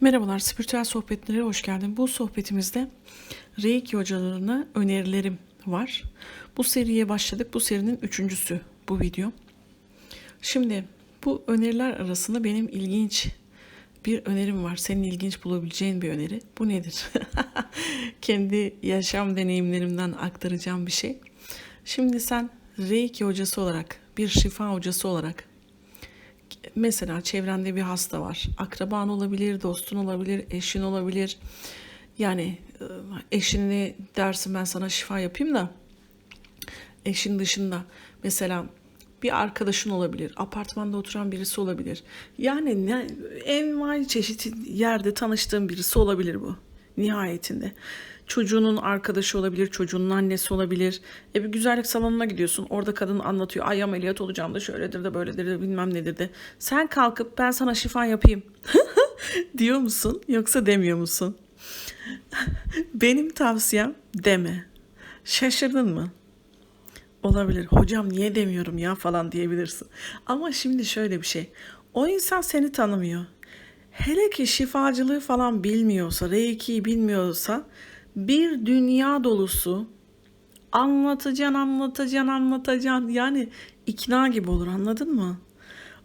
Merhabalar, spiritüel sohbetlere hoş geldin. Bu sohbetimizde Reiki hocalarına önerilerim var. Bu seriye başladık. Bu serinin üçüncüsü bu video. Şimdi bu öneriler arasında benim ilginç bir önerim var. Senin ilginç bulabileceğin bir öneri. Bu nedir? Kendi yaşam deneyimlerimden aktaracağım bir şey. Şimdi sen Reiki hocası olarak, bir şifa hocası olarak mesela çevrende bir hasta var. Akraban olabilir, dostun olabilir, eşin olabilir. Yani e, eşini dersin ben sana şifa yapayım da eşin dışında mesela bir arkadaşın olabilir, apartmanda oturan birisi olabilir. Yani ne, envai çeşit yerde tanıştığın birisi olabilir bu nihayetinde. Çocuğunun arkadaşı olabilir, çocuğunun annesi olabilir. E bir güzellik salonuna gidiyorsun. Orada kadın anlatıyor. Ay ameliyat olacağım da şöyledir de böyledir de bilmem nedir de. Sen kalkıp ben sana şifa yapayım diyor musun yoksa demiyor musun? Benim tavsiyem deme. Şaşırdın mı? Olabilir. Hocam niye demiyorum ya falan diyebilirsin. Ama şimdi şöyle bir şey. O insan seni tanımıyor. Hele ki şifacılığı falan bilmiyorsa, Reiki'yi bilmiyorsa bir dünya dolusu anlatacaksın, anlatacaksın, anlatacaksın. Yani ikna gibi olur anladın mı?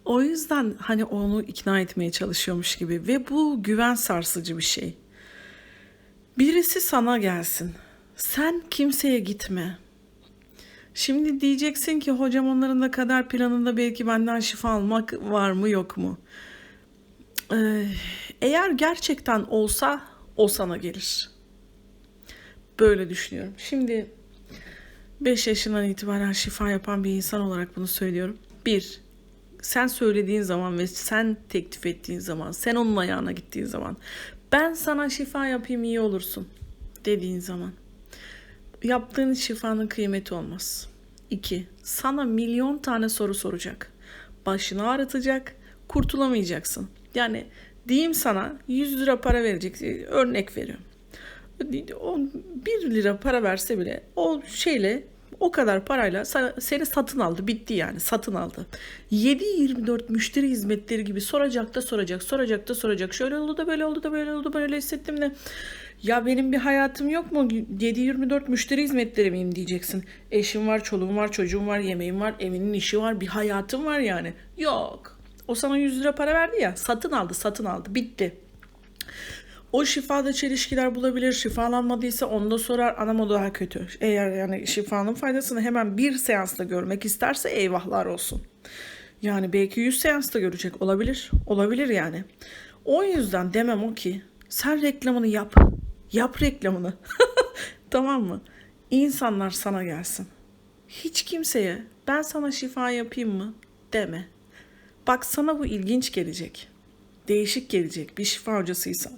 O yüzden hani onu ikna etmeye çalışıyormuş gibi ve bu güven sarsıcı bir şey. Birisi sana gelsin. Sen kimseye gitme. Şimdi diyeceksin ki hocam onların da kader planında belki benden şifa almak var mı yok mu? Ee, eğer gerçekten olsa o sana gelir. Böyle düşünüyorum. Şimdi 5 yaşından itibaren şifa yapan bir insan olarak bunu söylüyorum. Bir, sen söylediğin zaman ve sen teklif ettiğin zaman, sen onun ayağına gittiğin zaman, ben sana şifa yapayım iyi olursun dediğin zaman, yaptığın şifanın kıymeti olmaz. İki, sana milyon tane soru soracak. Başını ağrıtacak, kurtulamayacaksın. Yani diyeyim sana 100 lira para verecek, örnek veriyorum. O 1 lira para verse bile o şeyle o kadar parayla seni satın aldı. Bitti yani satın aldı. 7-24 müşteri hizmetleri gibi soracak da soracak, soracak da soracak. Şöyle oldu da böyle oldu da böyle oldu böyle hissettim de. Ya benim bir hayatım yok mu? 7-24 müşteri hizmetleri miyim diyeceksin. Eşim var, çoluğum var, çocuğum var, yemeğim var, evinin işi var, bir hayatım var yani. Yok. O sana 100 lira para verdi ya satın aldı satın aldı bitti. O şifada çelişkiler bulabilir. Şifalanmadıysa onda sorar. Anam o daha kötü. Eğer yani şifanın faydasını hemen bir seansta görmek isterse eyvahlar olsun. Yani belki 100 seansta görecek olabilir. Olabilir yani. O yüzden demem o ki sen reklamını yap. Yap reklamını. tamam mı? İnsanlar sana gelsin. Hiç kimseye ben sana şifa yapayım mı deme. Bak sana bu ilginç gelecek. Değişik gelecek bir şifa hocasıysan,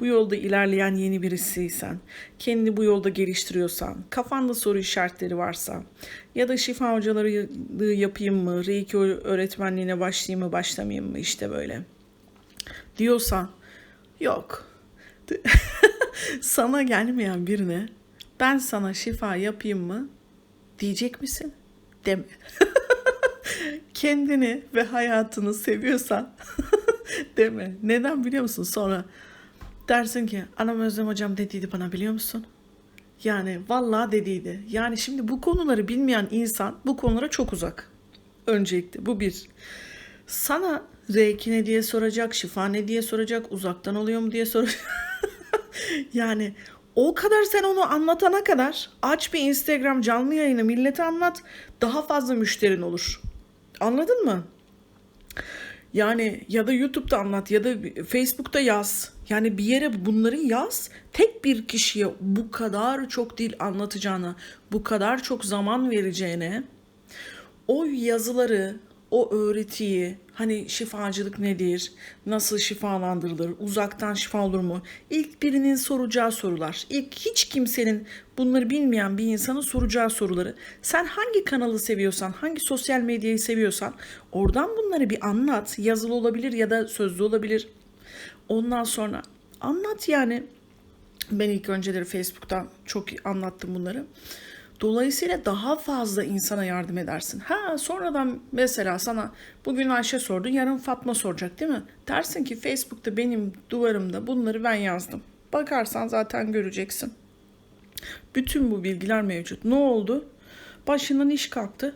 bu yolda ilerleyen yeni birisiysen, kendini bu yolda geliştiriyorsan, kafanda soru işaretleri varsa ya da şifa hocaları yapayım mı, reiki öğretmenliğine başlayayım mı, başlamayayım mı işte böyle diyorsan yok. sana gelmeyen birine ben sana şifa yapayım mı diyecek misin? Deme. Kendini ve hayatını seviyorsan deme. Neden biliyor musun? Sonra dersin ki anam Özlem hocam dediydi bana biliyor musun? Yani vallahi dediydi. Yani şimdi bu konuları bilmeyen insan bu konulara çok uzak. Öncelikle bu bir. Sana reiki ne diye soracak, şifa ne diye soracak, uzaktan oluyor mu diye soracak. yani o kadar sen onu anlatana kadar aç bir Instagram canlı yayını millete anlat. Daha fazla müşterin olur. Anladın mı? Yani ya da YouTube'da anlat ya da Facebook'ta yaz. Yani bir yere bunları yaz. Tek bir kişiye bu kadar çok dil anlatacağına, bu kadar çok zaman vereceğine o yazıları, o öğretiyi, hani şifacılık nedir, nasıl şifalandırılır, uzaktan şifa olur mu? İlk birinin soracağı sorular, ilk hiç kimsenin bunları bilmeyen bir insanın soracağı soruları. Sen hangi kanalı seviyorsan, hangi sosyal medyayı seviyorsan oradan bunları bir anlat. Yazılı olabilir ya da sözlü olabilir. Ondan sonra anlat yani. Ben ilk önceleri Facebook'tan çok anlattım bunları. Dolayısıyla daha fazla insana yardım edersin. Ha sonradan mesela sana bugün Ayşe sordu, yarın Fatma soracak değil mi? Dersin ki Facebook'ta benim duvarımda bunları ben yazdım. Bakarsan zaten göreceksin. Bütün bu bilgiler mevcut. Ne oldu? Başından iş kalktı.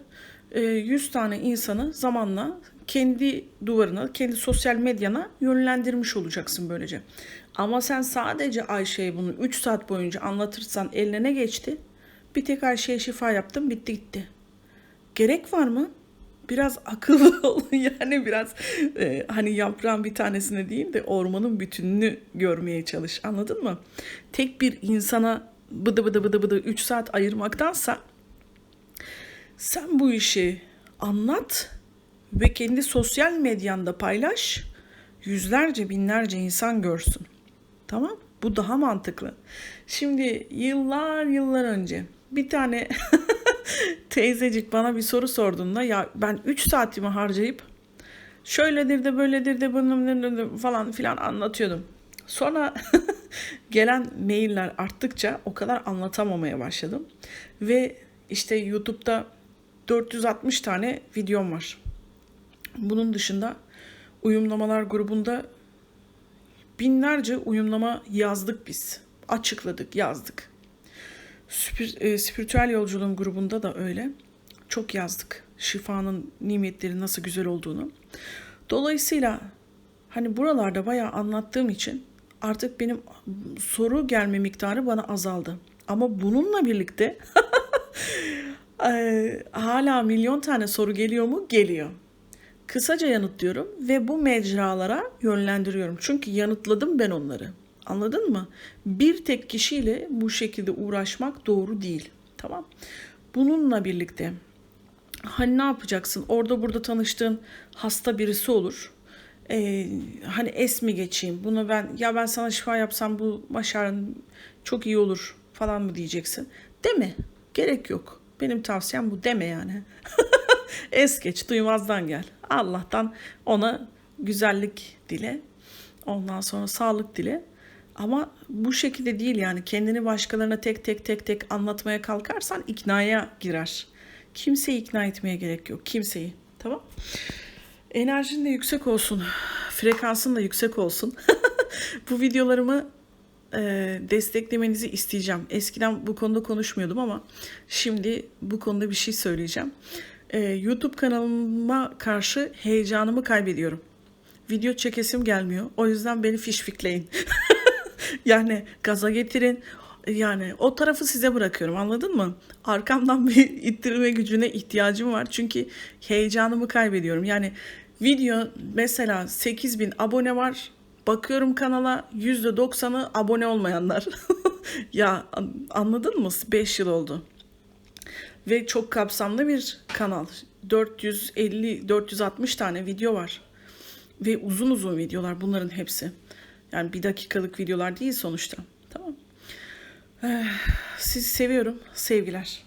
Ee, 100 tane insanı zamanla kendi duvarına, kendi sosyal medyana yönlendirmiş olacaksın böylece. Ama sen sadece Ayşe'ye bunu 3 saat boyunca anlatırsan eline ne geçti? Bir tek Ayşe'ye şifa yaptım bitti gitti. Gerek var mı? Biraz akıllı olun yani biraz e, hani yaprağın bir tanesine değil de ormanın bütününü görmeye çalış anladın mı? Tek bir insana bıdı bıdı bıdı bıdı 3 saat ayırmaktansa sen bu işi anlat ve kendi sosyal medyanda paylaş. Yüzlerce binlerce insan görsün. Tamam? Bu daha mantıklı. Şimdi yıllar yıllar önce bir tane teyzecik bana bir soru sorduğunda ya ben 3 saatimi harcayıp şöyledir de böyledir de bunun falan filan anlatıyordum. Sonra gelen mailler arttıkça o kadar anlatamamaya başladım. Ve işte YouTube'da 460 tane videom var. Bunun dışında uyumlamalar grubunda binlerce uyumlama yazdık biz. Açıkladık, yazdık. Spir, e, spiritüel yolculuğum grubunda da öyle. Çok yazdık. Şifanın nimetleri nasıl güzel olduğunu. Dolayısıyla hani buralarda bayağı anlattığım için artık benim soru gelme miktarı bana azaldı. Ama bununla birlikte hala milyon tane soru geliyor mu? Geliyor. Kısaca yanıtlıyorum ve bu mecralara yönlendiriyorum. Çünkü yanıtladım ben onları. Anladın mı? Bir tek kişiyle bu şekilde uğraşmak doğru değil. Tamam. Bununla birlikte hani ne yapacaksın? Orada burada tanıştığın hasta birisi olur. Ee, hani es mi geçeyim? Bunu ben ya ben sana şifa yapsam bu başarın çok iyi olur falan mı diyeceksin? Deme. Gerek yok. Benim tavsiyem bu deme yani. es geç, duymazdan gel. Allah'tan ona güzellik dile. Ondan sonra sağlık dile. Ama bu şekilde değil yani kendini başkalarına tek tek tek tek anlatmaya kalkarsan iknaya girer. Kimseyi ikna etmeye gerek yok. Kimseyi. Tamam? Enerjin de yüksek olsun. Frekansın da yüksek olsun. bu videolarımı e, desteklemenizi isteyeceğim. Eskiden bu konuda konuşmuyordum ama şimdi bu konuda bir şey söyleyeceğim. E, YouTube kanalıma karşı heyecanımı kaybediyorum. Video çekesim gelmiyor. O yüzden beni fişfikleyin. yani gaza getirin. Yani o tarafı size bırakıyorum anladın mı? Arkamdan bir ittirme gücüne ihtiyacım var. Çünkü heyecanımı kaybediyorum. Yani video mesela 8000 abone var. Bakıyorum kanala %90'ı abone olmayanlar. ya anladın mı? 5 yıl oldu. Ve çok kapsamlı bir kanal. 450-460 tane video var. Ve uzun uzun videolar bunların hepsi. Yani bir dakikalık videolar değil sonuçta. Tamam. Sizi seviyorum. Sevgiler.